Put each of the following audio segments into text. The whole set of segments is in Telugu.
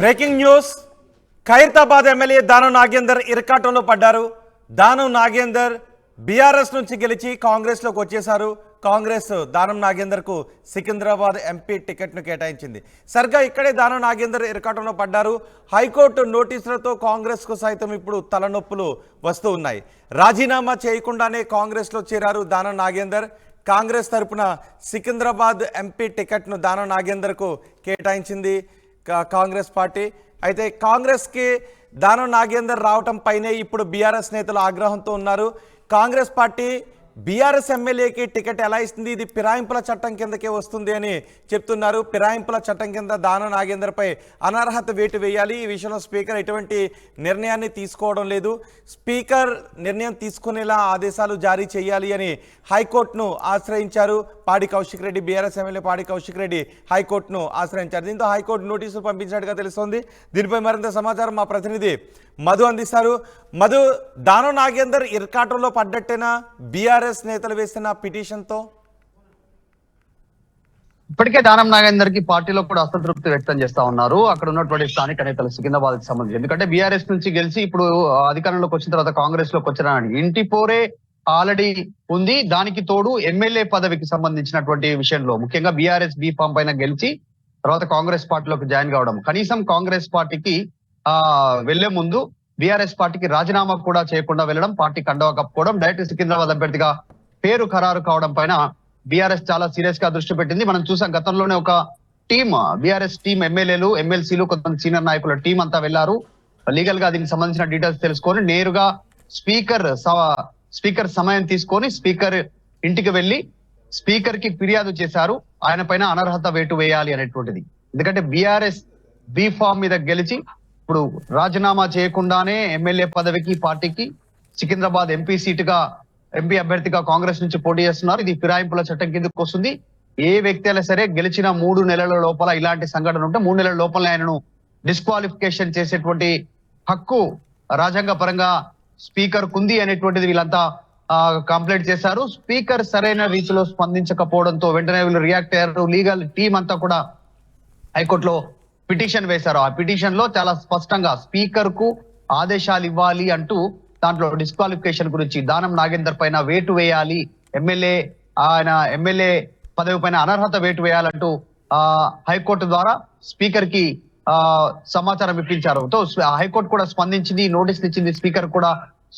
Breaking news. Khairatabad MLA Danam Nagender ఇరకాటంలో పడ్డారు. దానం నాగేందర్ బీఆర్ఎస్ నుంచి గెలిచి కాంగ్రెస్లోకి వచ్చేశారు. కాంగ్రెస్ దానం నాగేందర్కు సికింద్రాబాద్ ఎంపీ టికెట్ను కేటాయించింది. సరిగ్గా ఇక్కడే దానం నాగేందర్ ఇరకాటంలో పడ్డారు. హైకోర్టు నోటీసులతో కాంగ్రెస్కు సైతం ఇప్పుడు తలనొప్పులు వస్తూ ఉన్నాయి. రాజీనామా చేయకుండానే కాంగ్రెస్లో చేరారు దానం నాగేందర్. కాంగ్రెస్ తరపున సికింద్రాబాద్ ఎంపీ టికెట్ను దానం నాగేందర్కు కేటాయించింది. కాంగ్రెస్ పార్టీ. అయితే కాంగ్రెస్కి దానం నాగేందర్ రావటం పైనే ఇప్పుడు బీఆర్ఎస్ నేతలు ఆగ్రహంతో ఉన్నారు. కాంగ్రెస్ పార్టీ బీఆర్ఎస్ ఎమ్మెల్యేకి టికెట్ ఎలా ఇస్తుంది? ఇది ఫిరాయింపుల చట్టం కిందకే వస్తుంది అని చెప్తున్నారు. ఫిరాయింపుల చట్టం కింద దాన నాగేందర్పై అనర్హత వేటు వేయాలి. ఈ విషయంలో స్పీకర్ ఎటువంటి నిర్ణయాన్ని తీసుకోవడం లేదు. స్పీకర్ నిర్ణయం తీసుకునేలా ఆదేశాలు జారీ చేయాలి అని హైకోర్టును ఆశ్రయించారు పాడి కౌశిక్ రెడ్డి. బీఆర్ఎస్ ఎమ్మెల్యే పాడి కౌశిక్ రెడ్డి హైకోర్టును ఆశ్రయించారు. దీంతో హైకోర్టు నోటీసులు పంపించినట్టుగా తెలుస్తోంది. దీనిపై మరింత సమాచారం మా ప్రతినిధి మధు అందిస్తారు. మధు దానం నాగేందర్ ఇర్కాటంలో పడ్డట్టేనా? బీఆర్ఎస్ నేతలు వేసిన పిటిషన్తో? ఇప్పటికే దానం నాగేందర్కి పార్టీలో కూడా అసంతృప్తి వ్యక్తం చేస్తా ఉన్నారు. అక్కడ ఉన్నటువంటి స్థానిక నేతలు సికింద్రాబాద్కి సంబంధించి. ఎందుకంటే బీఆర్ఎస్ నుంచి గెలిచి ఇప్పుడు అధికారంలోకి వచ్చిన తర్వాత కాంగ్రెస్లోకి వచ్చిన ఇంటి పోరే ఆల్రెడీ ఉంది. దానికి తోడు ఎమ్మెల్యే పదవికి సంబంధించినటువంటి విషయంలో ముఖ్యంగా బీఆర్ఎస్ బీ ఫామ్ పైన గెలిచి తర్వాత కాంగ్రెస్ పార్టీలోకి జాయిన్ కావడం. కనీసం కాంగ్రెస్ పార్టీకి ఆ వెళ్ళే ముందు బీఆర్ఎస్ పార్టీకి రాజీనామా కూడా చేయకుండా వెళ్ళడం పార్టీ కండవకపోవడం కప్పుకోవడం డైరెక్ట్ సికింద్రాబాద్ అభ్యర్థిగా పేరు ఖరారు కావడం పైన బీఆర్ఎస్ చాలా సీరియస్గా దృష్టి పెట్టింది. మనం చూసాం గతంలోనే ఒక టీమ్ బీఆర్ఎస్ టీం ఎమ్మెల్యేలు ఎమ్మెల్సీలు కొంతమంది సీనియర్ నాయకుల టీం అంతా వెళ్ళారు లీగల్గా దీనికి సంబంధించిన డీటెయిల్స్ తెలుసుకొని నేరుగా స్పీకర్ స్పీకర్ సమయం తీసుకొని స్పీకర్ ఇంటికి వెళ్ళి స్పీకర్కి ఫిర్యాదు చేశారు. ఆయన పైన అనర్హత వేటు వేయాలి అనేటువంటిది. ఎందుకంటే బీఆర్ఎస్ బి ఫామ్ మీద గెలిచి ఇప్పుడు రాజీనామా చేయకుండానే ఎమ్మెల్యే పదవికి పార్టీకి సికింద్రాబాద్ ఎంపీ సీటుగా ఎంపీ అభ్యర్థిగా కాంగ్రెస్ నుంచి పోటీ చేస్తున్నారు. ఇది ఫిరాయింపుల చట్టం కిందకు వస్తుంది. ఏ వ్యక్తి అయినా సరే గెలిచిన మూడు నెలల లోపల ఇలాంటి సంఘటన ఉంటే మూడు నెలల లోపల ఆయనను డిస్క్వాలిఫికేషన్ చేసేటువంటి హక్కు రాజ్యాంగ పరంగా స్పీకర్ కుంది అనేటువంటిది వీళ్ళంతా కంప్లైంట్ చేశారు. స్పీకర్ సరైన రీతిలో స్పందించకపోవడంతో వెంటనే వీళ్ళు రియాక్ట్ అయ్యారు. లీగల్ టీం అంతా కూడా హైకోర్టులో పిటిషన్ వేశారు. ఆ పిటిషన్లో చాలా స్పష్టంగా స్పీకర్కు ఆదేశాలు ఇవ్వాలి అంటూ దాంట్లో డిస్క్వాలిఫికేషన్ గురించి దానం నాగేందర్ పైన వేటు వేయాలి ఎమ్మెల్యే ఆయన ఎమ్మెల్యే పదవి పైన అనర్హత వేటు వేయాలంటూ ఆ హైకోర్టు ద్వారా స్పీకర్కి ఆ సమాచారం ఇప్పించారు. తో హైకోర్టు కూడా స్పందించింది నోటీసులు ఇచ్చింది స్పీకర్ కూడా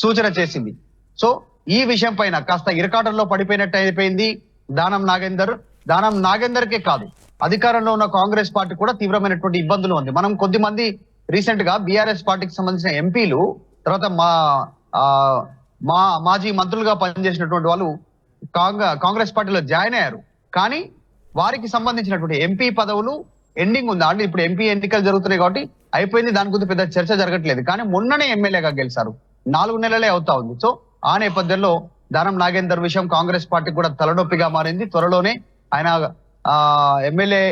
సూచన చేసింది. సో ఈ విషయం పైన కాస్త ఇరకాటంలో పడిపోయినట్టు అయిపోయింది దానం నాగేందర్. దానం నాగేందర్కే కాదు. అధికారంలో ఉన్న కాంగ్రెస్ పార్టీ కూడా తీవ్రమైనటువంటి ఇబ్బందులు ఉంది. మనం కొద్ది మంది రీసెంట్గా బీఆర్ఎస్ పార్టీకి సంబంధించిన ఎంపీలు తర్వాత మా మా మాజీ మంత్రులుగా పనిచేసినటువంటి వాళ్ళు కాంగ్రెస్ కాంగ్రెస్ పార్టీలో జాయిన్ అయ్యారు. కానీ వారికి సంబంధించినటువంటి ఎంపీ పదవులు ఎండింగ్ ఉంది. అంటే ఇప్పుడు ఎంపీ ఎన్నికలు జరుగుతున్నాయి కాబట్టి అయిపోయింది. దాని గురించి పెద్ద చర్చ జరగట్లేదు. కానీ మొన్ననే ఎమ్మెల్యేగా గెలిచారు. నాలుగు నెలలే అవుతా ఉంది. సో ఆ నేపథ్యంలో దానం నాగేందర్ విషయం కాంగ్రెస్ పార్టీ కూడా తలనొప్పిగా మారింది. త్వరలోనే ఆయన ఆ ఎమ్మెల్యే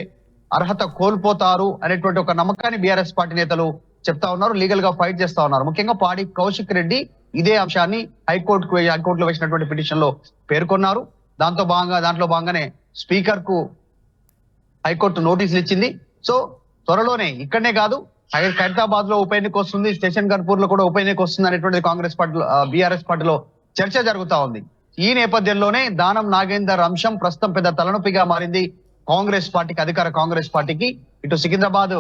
అర్హత కోల్పోతారు అనేటువంటి ఒక నమ్మకాన్ని బీఆర్ఎస్ పార్టీ నేతలు చెప్తా ఉన్నారు లీగల్గా ఫైట్ చేస్తా ఉన్నారు. ముఖ్యంగా పాడి కౌశిక్ రెడ్డి ఇదే అంశాన్ని హైకోర్టుకు హైకోర్టులో వేసినటువంటి పిటిషన్లో పేర్కొన్నారు. దాంతో భాగంగా దాంట్లో భాగంగానే స్పీకర్కు హైకోర్టు నోటీసులు ఇచ్చింది. సో త్వరలోనే ఇక్కడనే కాదు ఖైరతాబాద్లో ఉప ఎన్నిక వస్తుంది స్టేషన్ గన్పూర్లో కూడా ఉప ఎన్నిక వస్తుంది అనేటువంటి కాంగ్రెస్ పార్టీలో బీఆర్ఎస్ పార్టీలో చర్చ జరుగుతా ఉంది. ఈ నేపథ్యంలోనే దానం నాగేందర్ అంశం ప్రస్తుతం పెద్ద తలనొప్పిగా మారింది. కాంగ్రెస్ పార్టీకి అధికార కాంగ్రెస్ పార్టీకి. ఇటు సికింద్రాబాద్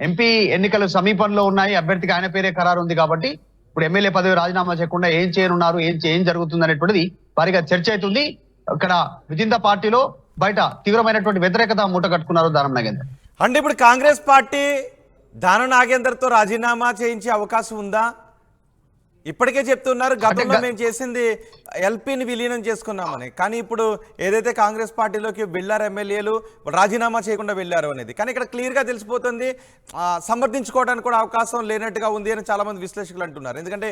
ఎంపీ ఎన్నికలు సమీపంలో ఉన్నాయి. అభ్యర్థికి ఆయన పేరే ఖరారు ఉంది కాబట్టి ఇప్పుడు ఎమ్మెల్యే పదవి రాజీనామా చేయకుండా ఏం చేయనున్నారు ఏం ఏం జరుగుతుంది అనేటువంటిది వారిగా చర్చ అవుతుంది. ఇక్కడ విజింద పార్టీలో బయట తీవ్రమైనటువంటి వ్యతిరేకత మూట కట్టుకున్నారు దానం నాగేందర్. అంటే ఇప్పుడు కాంగ్రెస్ పార్టీ దానం నాగేందర్తో రాజీనామా చేయించే అవకాశం ఉందా? ఇప్పటికే చెప్తున్నారు గతంలో మేము చేసింది ఎల్పీని విలీనం చేసుకున్నామని. కానీ ఇప్పుడు ఏదైతే కాంగ్రెస్ పార్టీలోకి వెళ్ళారు ఎమ్మెల్యేలు రాజీనామా చేయకుండా వెళ్ళారు అనేది. కానీ ఇక్కడ క్లియర్గా తెలిసిపోతుంది సమర్థించుకోవడానికి కూడా అవకాశం లేనట్టుగా ఉంది అని చాలా మంది విశ్లేషకులు అంటున్నారు. ఎందుకంటే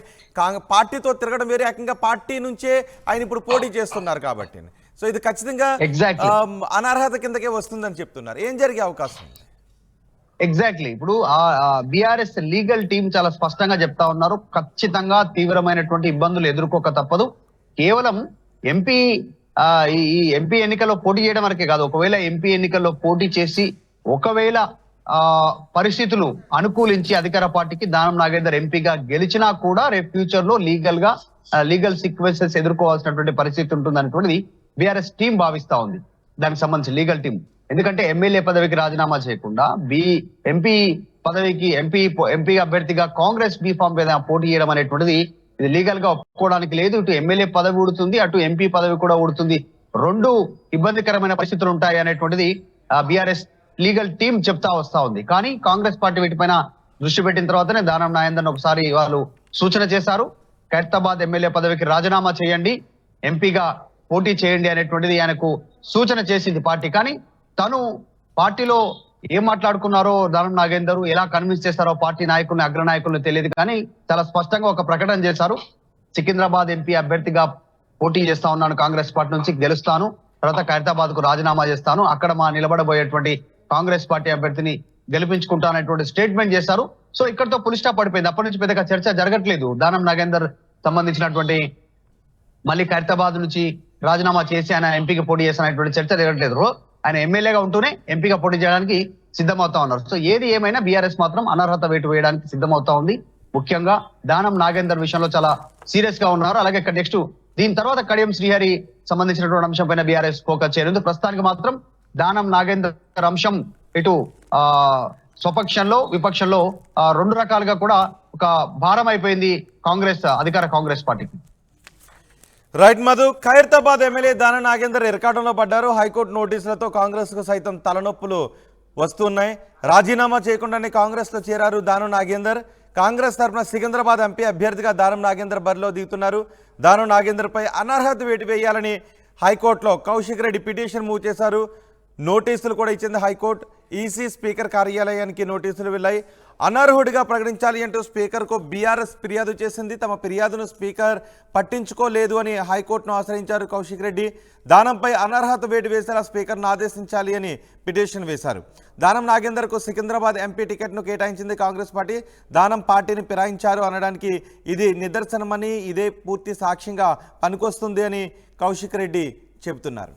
పార్టీతో తిరగడం వేరే ఏకంగా పార్టీ నుంచే ఆయన ఇప్పుడు పోటీ చేస్తున్నారు కాబట్టి. సో ఇది ఖచ్చితంగా అనర్హత కిందకే వస్తుందని చెప్తున్నారు. ఏం జరిగే అవకాశం? ఉంది ఎగ్జాక్ట్లీ ఇప్పుడు బీఆర్ఎస్ లీగల్ టీం చాలా స్పష్టంగా చెప్తా ఉన్నారు. ఖచ్చితంగా తీవ్రమైనటువంటి ఇబ్బందులు ఎదుర్కోక తప్పదు. కేవలం ఎంపీ ఈ ఎంపీ ఎన్నికల్లో పోటీ చేయడం వరకే కాదు. ఒకవేళ ఎంపీ ఎన్నికల్లో పోటీ చేసి ఒకవేళ ఆ పరిస్థితులు అనుకూలించి అధికార పార్టీకి దానం నాగేందర్ ఎంపీగా గెలిచినా కూడా రేపు ఫ్యూచర్లో లీగల్గా లీగల్ సీక్వెన్సెస్ ఎదుర్కోవాల్సినటువంటి పరిస్థితి ఉంటుంది అనేటువంటిది బీఆర్ఎస్ టీం భావిస్తా ఉంది. దానికి సంబంధించి లీగల్ టీం ఎందుకంటే ఎమ్మెల్యే పదవికి రాజీనామా చేయకుండా బి ఎంపీ పదవికి ఎంపీ ఎంపీ అభ్యర్థిగా కాంగ్రెస్ బీ ఫామ్ మీద పోటీ చేయడం అనేటువంటిది ఇది లీగల్గా ఒప్పుకోవడానికి లేదు. ఇటు ఎమ్మెల్యే పదవి ఊడుతుంది అటు ఎంపీ పదవి కూడా ఊడుతుంది. రెండు ఇబ్బందికరమైన పరిస్థితులు ఉంటాయి అనేటువంటిది బీఆర్ఎస్ లీగల్ టీం చెప్తా వస్తా ఉంది. కానీ కాంగ్రెస్ పార్టీ వీటిపైన దృష్టి పెట్టిన తర్వాతనే దానం నాయందర్ ఒకసారి వాళ్ళు సూచన చేశారు. ఖైరతాబాద్ ఎమ్మెల్యే పదవికి రాజీనామా చేయండి ఎంపీగా పోటీ చేయండి అనేటువంటిది ఆయనకు సూచన చేసింది పార్టీ. కానీ తను పార్టీలో ఏం మాట్లాడుకున్నారో దానం నాగేందర్ ఎలా కన్విన్స్ చేస్తారో పార్టీ నాయకుల్ని అగ్రనాయకుల్ని తెలియదు కానీ చాలా స్పష్టంగా ఒక ప్రకటన చేశారు. సికింద్రాబాద్ ఎంపీ అభ్యర్థిగా పోటీ చేస్తా ఉన్నాను కాంగ్రెస్ పార్టీ నుంచి గెలుస్తాను. తర్వాత ఖైరతాబాద్కు రాజీనామా చేస్తాను. అక్కడ మా నిలబడబోయేటువంటి కాంగ్రెస్ పార్టీ అభ్యర్థిని గెలిపించుకుంటానటువంటి స్టేట్మెంట్ చేశారు. సో ఇక్కడతో పులిస్టా పడిపోయింది. అప్పటి నుంచి పెద్దగా చర్చ జరగట్లేదు. దానం నాగేందర్ సంబంధించినటువంటి మళ్ళీ ఖైరతాబాద్ నుంచి రాజీనామా చేసి ఆయన ఎంపీకి పోటీ చేసినటువంటి చర్చ జరగట్లేదు. ఆయన ఎమ్మెల్యేగా ఉంటూనే ఎంపీగా పోటీ చేయడానికి సిద్ధమవుతా ఉన్నారు. సో ఏది ఏమైనా బీఆర్ఎస్ మాత్రం అనర్హత వేటు వేయడానికి సిద్ధమవుతా ఉంది. ముఖ్యంగా దానం నాగేందర్ విషయంలో చాలా సీరియస్గా ఉన్నారు. అలాగే నెక్స్ట్ దీని తర్వాత కడియం శ్రీహరి సంబంధించినటువంటి అంశం పైన బీఆర్ఎస్ ఫోకస్ చేయలేదు ప్రస్తుతానికి మాత్రం దానం నాగేందర్ అంశం ఇటు ఆ స్వపక్షంలో విపక్షంలో రెండు రకాలుగా కూడా ఒక భారం అయిపోయింది కాంగ్రెస్ అధికార కాంగ్రెస్ పార్టీకి. రైట్ మధు. ఖైరతాబాద్ ఎమ్మెల్యే దాన నాగేందర్ ఇరకాటంలో పడ్డారు. హైకోర్టు నోటీసులతో కాంగ్రెస్కు సైతం తలనొప్పులు వస్తున్నాయి. రాజీనామా చేయకుండానే కాంగ్రెస్లో చేరారు దానం నాగేందర్. కాంగ్రెస్ తరఫున సికింద్రాబాద్ ఎంపీ అభ్యర్థిగా దానం నాగేందర్ బరిలో దిగుతున్నారు. దానం నాగేందర్ పై అనర్హత వేటు వేయాలని హైకోర్టులో కౌశిక్ రెడ్డి పిటిషన్ మూవ్ చేశారు. నోటీసులు కూడా ఇచ్చింది హైకోర్టు. ఈసీ స్పీకర్ కార్యాలయానికి నోటీసులు వెళ్ళాయి. అనర్హుడిగా ప్రకటించాలి అంటూ స్పీకర్కు బీఆర్ఎస్ ఫిర్యాదు చేసింది. తమ ఫిర్యాదును స్పీకర్ పట్టించుకోలేదు అని హైకోర్టును ఆశ్రయించారు కౌశిక్ రెడ్డి. దానంపై అనర్హత వేటు వేసేలా స్పీకర్ను ఆదేశించాలి అని పిటిషన్ వేశారు. దానం నాగేందర్కు సికింద్రాబాద్ ఎంపీ టికెట్ను కేటాయించింది కాంగ్రెస్ పార్టీ. దానం పార్టీని ఫిరాయించారు అనడానికి ఇది నిదర్శనమని ఇదే పూర్తి సాక్ష్యంగా పనికొస్తుంది అని కౌశిక్ రెడ్డి చెబుతున్నారు.